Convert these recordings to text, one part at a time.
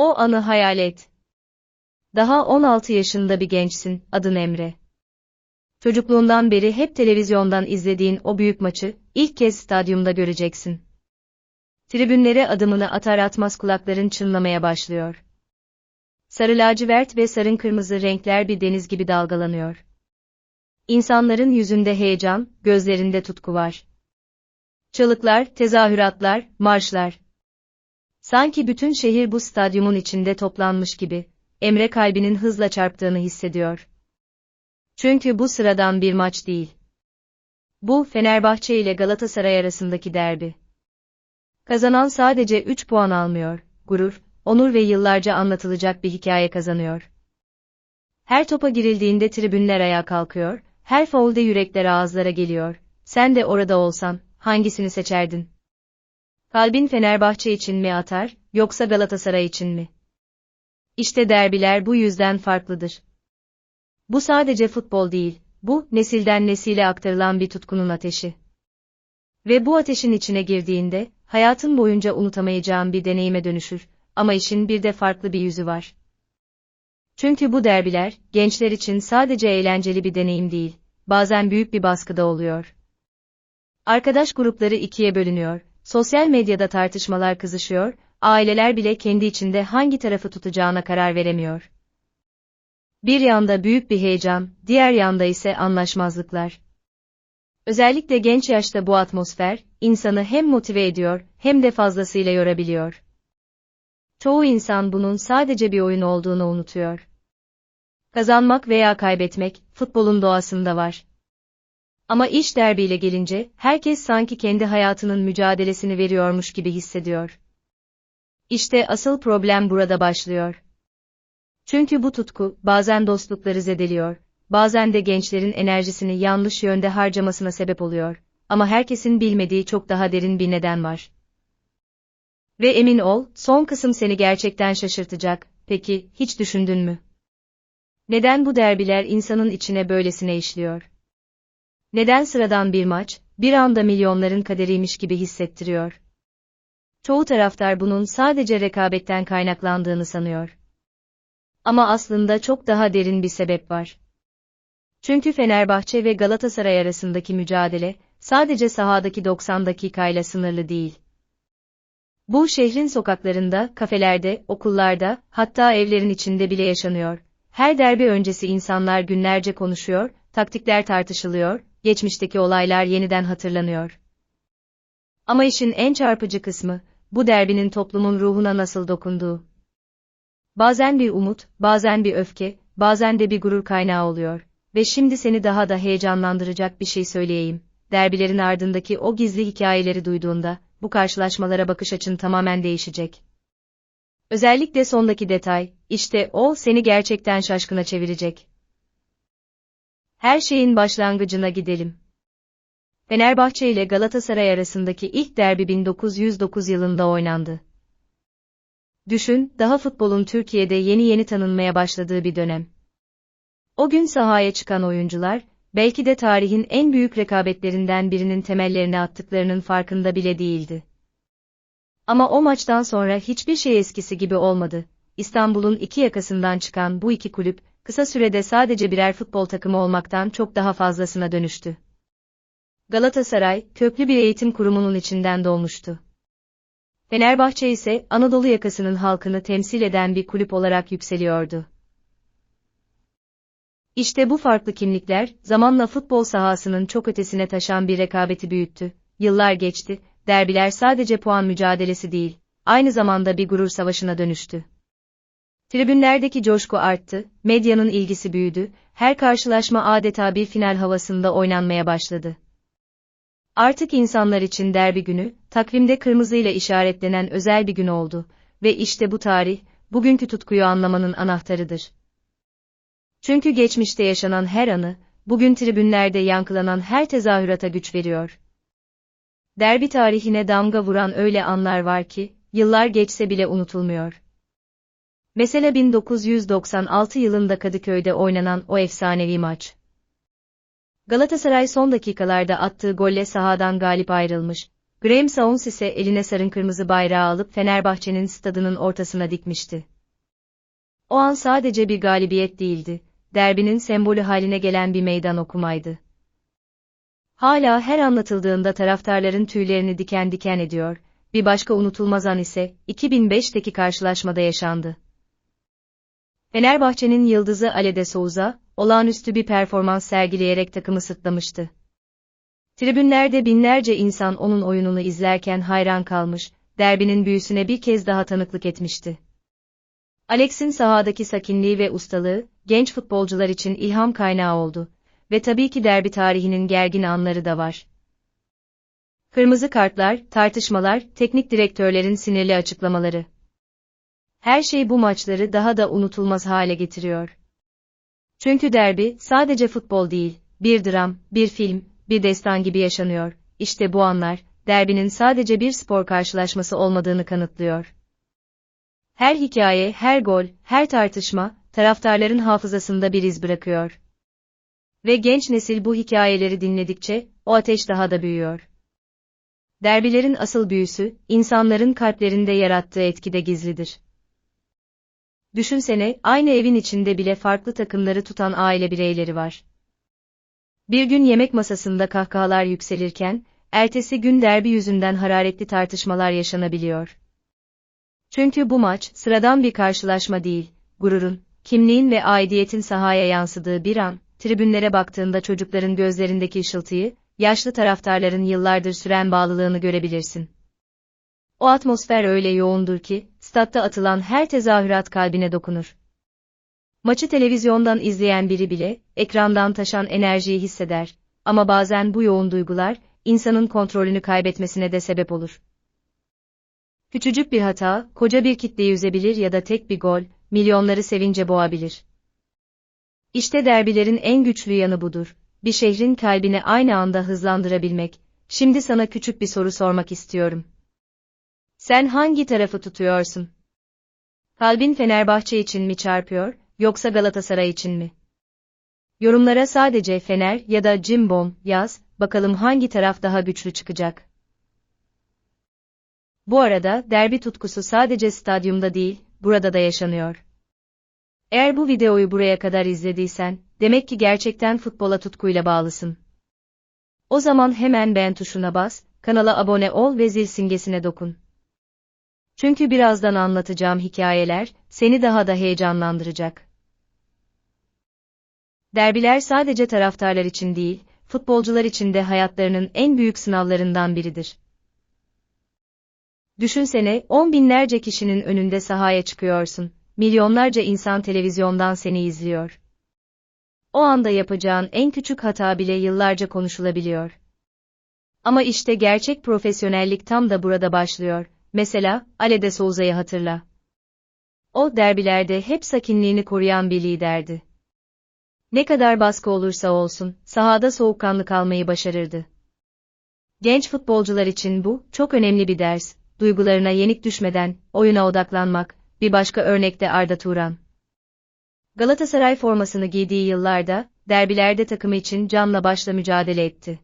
O anı hayal et. Daha 16 yaşında bir gençsin, adın Emre. Çocukluğundan beri hep televizyondan izlediğin o büyük maçı, ilk kez stadyumda göreceksin. Tribünlere adımını atar atmaz kulakların çınlamaya başlıyor. Sarı lacivert ve sarın kırmızı renkler bir deniz gibi dalgalanıyor. İnsanların yüzünde heyecan, gözlerinde tutku var. Çalıklar, tezahüratlar, marşlar. Sanki bütün şehir bu stadyumun içinde toplanmış gibi, Emre kalbinin hızla çarptığını hissediyor. Çünkü bu sıradan bir maç değil. Bu, Fenerbahçe ile Galatasaray arasındaki derbi. Kazanan sadece 3 puan almıyor, gurur, onur ve yıllarca anlatılacak bir hikaye kazanıyor. Her topa girildiğinde tribünler ayağa kalkıyor, her faulde yürekler ağızlara geliyor. Sen de orada olsan, hangisini seçerdin? Kalbin Fenerbahçe için mi atar, yoksa Galatasaray için mi? İşte derbiler bu yüzden farklıdır. Bu sadece futbol değil, bu, nesilden nesile aktarılan bir tutkunun ateşi. Ve bu ateşin içine girdiğinde, hayatın boyunca unutamayacağın bir deneyime dönüşür, ama işin bir de farklı bir yüzü var. Çünkü bu derbiler, gençler için sadece eğlenceli bir deneyim değil, bazen büyük bir baskıda oluyor. Arkadaş grupları ikiye bölünüyor, sosyal medyada tartışmalar kızışıyor, aileler bile kendi içinde hangi tarafı tutacağına karar veremiyor. Bir yanda büyük bir heyecan, diğer yanda ise anlaşmazlıklar. Özellikle genç yaşta bu atmosfer, insanı hem motive ediyor, hem de fazlasıyla yorabiliyor. Çoğu insan bunun sadece bir oyun olduğunu unutuyor. Kazanmak veya kaybetmek, futbolun doğasında var. Ama iş derbiyle gelince, herkes sanki kendi hayatının mücadelesini veriyormuş gibi hissediyor. İşte asıl problem burada başlıyor. Çünkü bu tutku, bazen dostlukları zedeliyor, bazen de gençlerin enerjisini yanlış yönde harcamasına sebep oluyor. Ama herkesin bilmediği çok daha derin bir neden var. Ve emin ol, son kısım seni gerçekten şaşırtacak. Peki, hiç düşündün mü? Neden bu derbiler insanın içine böylesine işliyor? Neden sıradan bir maç, bir anda milyonların kaderiymiş gibi hissettiriyor? Çoğu taraftar bunun sadece rekabetten kaynaklandığını sanıyor. Ama aslında çok daha derin bir sebep var. Çünkü Fenerbahçe ve Galatasaray arasındaki mücadele, sadece sahadaki 90 dakikayla sınırlı değil. Bu şehrin sokaklarında, kafelerde, okullarda, hatta evlerin içinde bile yaşanıyor. Her derbi öncesi insanlar günlerce konuşuyor, taktikler tartışılıyor, geçmişteki olaylar yeniden hatırlanıyor. Ama işin en çarpıcı kısmı, bu derbinin toplumun ruhuna nasıl dokunduğu. Bazen bir umut, bazen bir öfke, bazen de bir gurur kaynağı oluyor. Ve şimdi seni daha da heyecanlandıracak bir şey söyleyeyim. Derbilerin ardındaki o gizli hikayeleri duyduğunda, bu karşılaşmalara bakış açın tamamen değişecek. Özellikle sondaki detay, işte o seni gerçekten şaşkına çevirecek. Her şeyin başlangıcına gidelim. Fenerbahçe ile Galatasaray arasındaki ilk derbi 1909 yılında oynandı. Düşün, daha futbolun Türkiye'de yeni yeni tanınmaya başladığı bir dönem. O gün sahaya çıkan oyuncular, belki de tarihin en büyük rekabetlerinden birinin temellerini attıklarının farkında bile değildi. Ama o maçtan sonra hiçbir şey eskisi gibi olmadı. İstanbul'un iki yakasından çıkan bu iki kulüp, kısa sürede sadece birer futbol takımı olmaktan çok daha fazlasına dönüştü. Galatasaray, köklü bir eğitim kurumunun içinden doğmuştu. Fenerbahçe ise Anadolu yakasının halkını temsil eden bir kulüp olarak yükseliyordu. İşte bu farklı kimlikler, zamanla futbol sahasının çok ötesine taşan bir rekabeti büyüttü. Yıllar geçti, derbiler sadece puan mücadelesi değil, aynı zamanda bir gurur savaşına dönüştü. Tribünlerdeki coşku arttı, medyanın ilgisi büyüdü, her karşılaşma adeta bir final havasında oynanmaya başladı. Artık insanlar için derbi günü, takvimde kırmızıyla işaretlenen özel bir gün oldu ve işte bu tarih, bugünkü tutkuyu anlamanın anahtarıdır. Çünkü geçmişte yaşanan her anı, bugün tribünlerde yankılanan her tezahürata güç veriyor. Derbi tarihine damga vuran öyle anlar var ki, yıllar geçse bile unutulmuyor. Mesela 1996 yılında Kadıköy'de oynanan o efsanevi maç. Galatasaray son dakikalarda attığı golle sahadan galip ayrılmış. Graham Souness ise eline sarın kırmızı bayrağı alıp Fenerbahçe'nin stadının ortasına dikmişti. O an sadece bir galibiyet değildi, derbinin sembolü haline gelen bir meydan okumaydı. Hala her anlatıldığında taraftarların tüylerini diken diken ediyor, bir başka unutulmaz an ise 2005'teki karşılaşmada yaşandı. Fenerbahçe'nin yıldızı Ale de Souza, olağanüstü bir performans sergileyerek takımı sırtlamıştı. Tribünlerde binlerce insan onun oyununu izlerken hayran kalmış, derbinin büyüsüne bir kez daha tanıklık etmişti. Alex'in sahadaki sakinliği ve ustalığı, genç futbolcular için ilham kaynağı oldu. Ve tabii ki derbi tarihinin gergin anları da var. Kırmızı kartlar, tartışmalar, teknik direktörlerin sinirli açıklamaları. Her şey bu maçları daha da unutulmaz hale getiriyor. Çünkü derbi, sadece futbol değil, bir dram, bir film, bir destan gibi yaşanıyor. İşte bu anlar, derbinin sadece bir spor karşılaşması olmadığını kanıtlıyor. Her hikaye, her gol, her tartışma, taraftarların hafızasında bir iz bırakıyor. Ve genç nesil bu hikayeleri dinledikçe, o ateş daha da büyüyor. Derbilerin asıl büyüsü, insanların kalplerinde yarattığı etkide gizlidir. Düşünsene, aynı evin içinde bile farklı takımları tutan aile bireyleri var. Bir gün yemek masasında kahkahalar yükselirken, ertesi gün derbi yüzünden hararetli tartışmalar yaşanabiliyor. Çünkü bu maç, sıradan bir karşılaşma değil, gururun, kimliğin ve aidiyetin sahaya yansıdığı bir an, tribünlere baktığında çocukların gözlerindeki ışıltıyı, yaşlı taraftarların yıllardır süren bağlılığını görebilirsin. O atmosfer öyle yoğundur ki, statta atılan her tezahürat kalbine dokunur. Maçı televizyondan izleyen biri bile, ekrandan taşan enerjiyi hisseder. Ama bazen bu yoğun duygular, insanın kontrolünü kaybetmesine de sebep olur. Küçücük bir hata, koca bir kitleyi üzebilir ya da tek bir gol, milyonları sevince boğabilir. İşte derbilerin en güçlü yanı budur. Bir şehrin kalbini aynı anda hızlandırabilmek. Şimdi sana küçük bir soru sormak istiyorum. Sen hangi tarafı tutuyorsun? Kalbin Fenerbahçe için mi çarpıyor, yoksa Galatasaray için mi? Yorumlara sadece Fener ya da Cimbom yaz, bakalım hangi taraf daha güçlü çıkacak. Bu arada derbi tutkusu sadece stadyumda değil, burada da yaşanıyor. Eğer bu videoyu buraya kadar izlediysen, demek ki gerçekten futbola tutkuyla bağlısın. O zaman hemen beğen tuşuna bas, kanala abone ol ve zil simgesine dokun. Çünkü birazdan anlatacağım hikayeler, seni daha da heyecanlandıracak. Derbiler sadece taraftarlar için değil, futbolcular için de hayatlarının en büyük sınavlarından biridir. Düşünsene, on binlerce kişinin önünde sahaya çıkıyorsun, milyonlarca insan televizyondan seni izliyor. O anda yapacağın en küçük hata bile yıllarca konuşulabiliyor. Ama işte gerçek profesyonellik tam da burada başlıyor. Mesela, Ale de Souza'yı hatırla. O derbilerde hep sakinliğini koruyan bir liderdi. Ne kadar baskı olursa olsun, sahada soğukkanlı kalmayı başarırdı. Genç futbolcular için bu, çok önemli bir ders, duygularına yenik düşmeden, oyuna odaklanmak, bir başka örnekte Arda Turan. Galatasaray formasını giydiği yıllarda, derbilerde takımı için canla başla mücadele etti.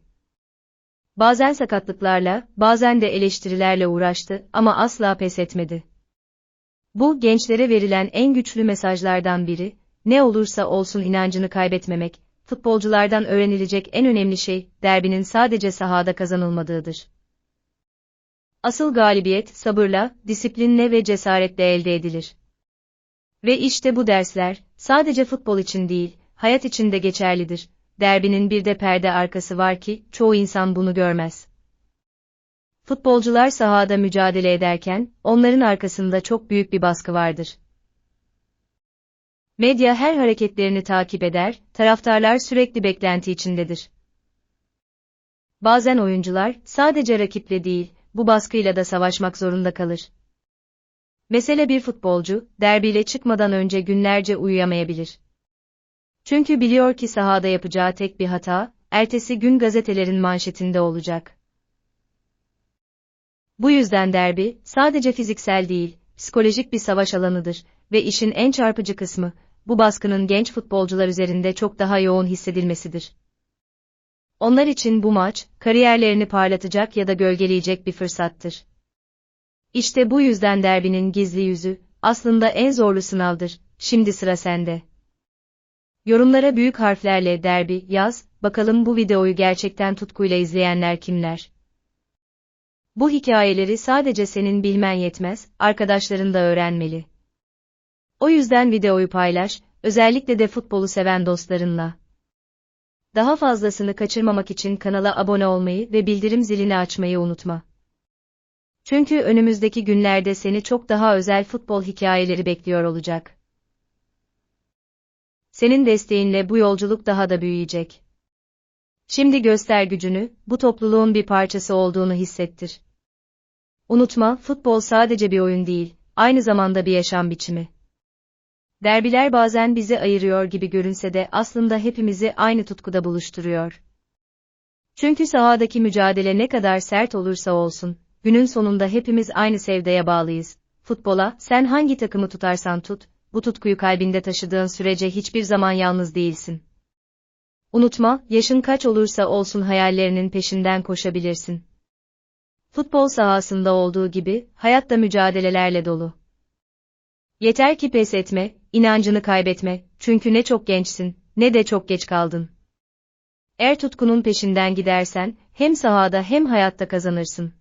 Bazen sakatlıklarla, bazen de eleştirilerle uğraştı ama asla pes etmedi. Bu, gençlere verilen en güçlü mesajlardan biri, ne olursa olsun inancını kaybetmemek, futbolculardan öğrenilecek en önemli şey, derbinin sadece sahada kazanılmadığıdır. Asıl galibiyet, sabırla, disiplinle ve cesaretle elde edilir. Ve işte bu dersler, sadece futbol için değil, hayat için de geçerlidir. Derbinin bir de perde arkası var ki, çoğu insan bunu görmez. Futbolcular sahada mücadele ederken, onların arkasında çok büyük bir baskı vardır. Medya her hareketlerini takip eder, taraftarlar sürekli beklenti içindedir. Bazen oyuncular, sadece rakiple değil, bu baskıyla da savaşmak zorunda kalır. Mesele bir futbolcu, derbiyle çıkmadan önce günlerce uyuyamayabilir. Çünkü biliyor ki sahada yapacağı tek bir hata, ertesi gün gazetelerin manşetinde olacak. Bu yüzden derbi, sadece fiziksel değil, psikolojik bir savaş alanıdır ve işin en çarpıcı kısmı, bu baskının genç futbolcular üzerinde çok daha yoğun hissedilmesidir. Onlar için bu maç, kariyerlerini parlatacak ya da gölgeleyecek bir fırsattır. İşte bu yüzden derbinin gizli yüzü, aslında en zorlu sınavdır. Şimdi sıra sende. Yorumlara büyük harflerle derbi yaz, bakalım bu videoyu gerçekten tutkuyla izleyenler kimler? Bu hikayeleri sadece senin bilmen yetmez, arkadaşların da öğrenmeli. O yüzden videoyu paylaş, özellikle de futbolu seven dostlarınla. Daha fazlasını kaçırmamak için kanala abone olmayı ve bildirim zilini açmayı unutma. Çünkü önümüzdeki günlerde seni çok daha özel futbol hikayeleri bekliyor olacak. Senin desteğinle bu yolculuk daha da büyüyecek. Şimdi göster gücünü, bu topluluğun bir parçası olduğunu hissettir. Unutma, futbol sadece bir oyun değil, aynı zamanda bir yaşam biçimi. Derbiler bazen bizi ayırıyor gibi görünse de aslında hepimizi aynı tutkuda buluşturuyor. Çünkü sahadaki mücadele ne kadar sert olursa olsun, günün sonunda hepimiz aynı sevdaya bağlıyız. Futbola, sen hangi takımı tutarsan tut, bu tutkuyu kalbinde taşıdığın sürece hiçbir zaman yalnız değilsin. Unutma, yaşın kaç olursa olsun hayallerinin peşinden koşabilirsin. Futbol sahasında olduğu gibi, hayat da mücadelelerle dolu. Yeter ki pes etme, inancını kaybetme, çünkü ne çok gençsin, ne de çok geç kaldın. Eğer tutkunun peşinden gidersen, hem sahada hem hayatta kazanırsın.